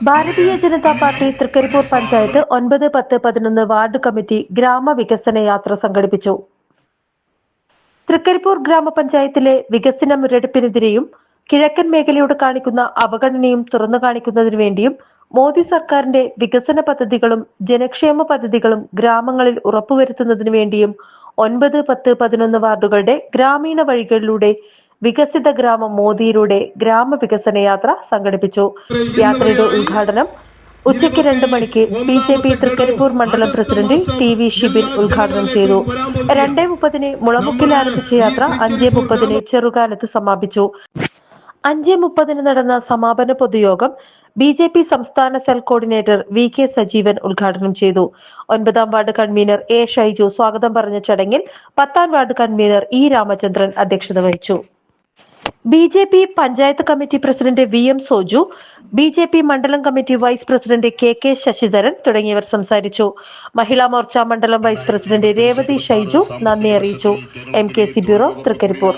Bharatiya Janata party Trikaripur panchayat ഒൻപത് പത്ത് പതിനൊന്ന് വാർഡ് കമ്മിറ്റി ഗ്രാമവികസന യാത്ര സംഘടിപ്പിച്ചു. തൃക്കരിപ്പൂർ ഗ്രാമപഞ്ചായത്തിലെ വികസന മുരടിപ്പിനെതിരെയും കിഴക്കൻ മേഖലയോട് കാണിക്കുന്ന അവഗണനയും തുറന്നു കാണിക്കുന്നതിനു വേണ്ടിയും മോദി സർക്കാരിന്റെ വികസന പദ്ധതികളും ജനക്ഷേമ പദ്ധതികളും ഗ്രാമങ്ങളിൽ ഉറപ്പുവരുത്തുന്നതിനു വേണ്ടിയും ഒൻപത് പത്ത് പതിനൊന്ന് വാർഡുകളുടെ ഗ്രാമീണ വഴികളിലൂടെ വികസിത ഗ്രാമം മോദിയിലൂടെ ഗ്രാമവികസന യാത്ര സംഘടിപ്പിച്ചു. യാത്രയുടെ ഉദ്ഘാടനം ഉച്ചയ്ക്ക് രണ്ട് മണിക്ക് ബി ജെ പി തൃക്കരിപ്പൂർ മണ്ഡലം പ്രസിഡന്റ് ടി വി ഷിബിൻ ഉദ്ഘാടനം ചെയ്തു. രണ്ടേ മുപ്പതിന് മുളമുക്കിൽ ആരംഭിച്ച യാത്ര അഞ്ചേ മുപ്പതിന് ചെറുകാലത്ത് സമാപിച്ചു. അഞ്ചേ മുപ്പതിന് നടന്ന സമാപന പൊതുയോഗം ബി ജെ പി സംസ്ഥാന cell coordinator V K Sajeevan ഉദ്ഘാടനം ചെയ്തു. ഒൻപതാം വാർഡ് കൺവീനർ എ ഷൈജു സ്വാഗതം പറഞ്ഞ ചടങ്ങിൽ പത്താം വാർഡ് കൺവീനർ ഇ രാമചന്ദ്രൻ അധ്യക്ഷത വഹിച്ചു. B J P panchayat committee president V M Soju B J P മണ്ഡലം committee vice president K K Sasidharan തുടങ്ങിയവർ സംസാരിച്ചു. മഹിളാ മോർച്ച മണ്ഡലം വൈസ് പ്രസിഡന്റ് രേവതി ഷൈജു നന്ദി അറിയിച്ചു. M K C bureau Trikaripur.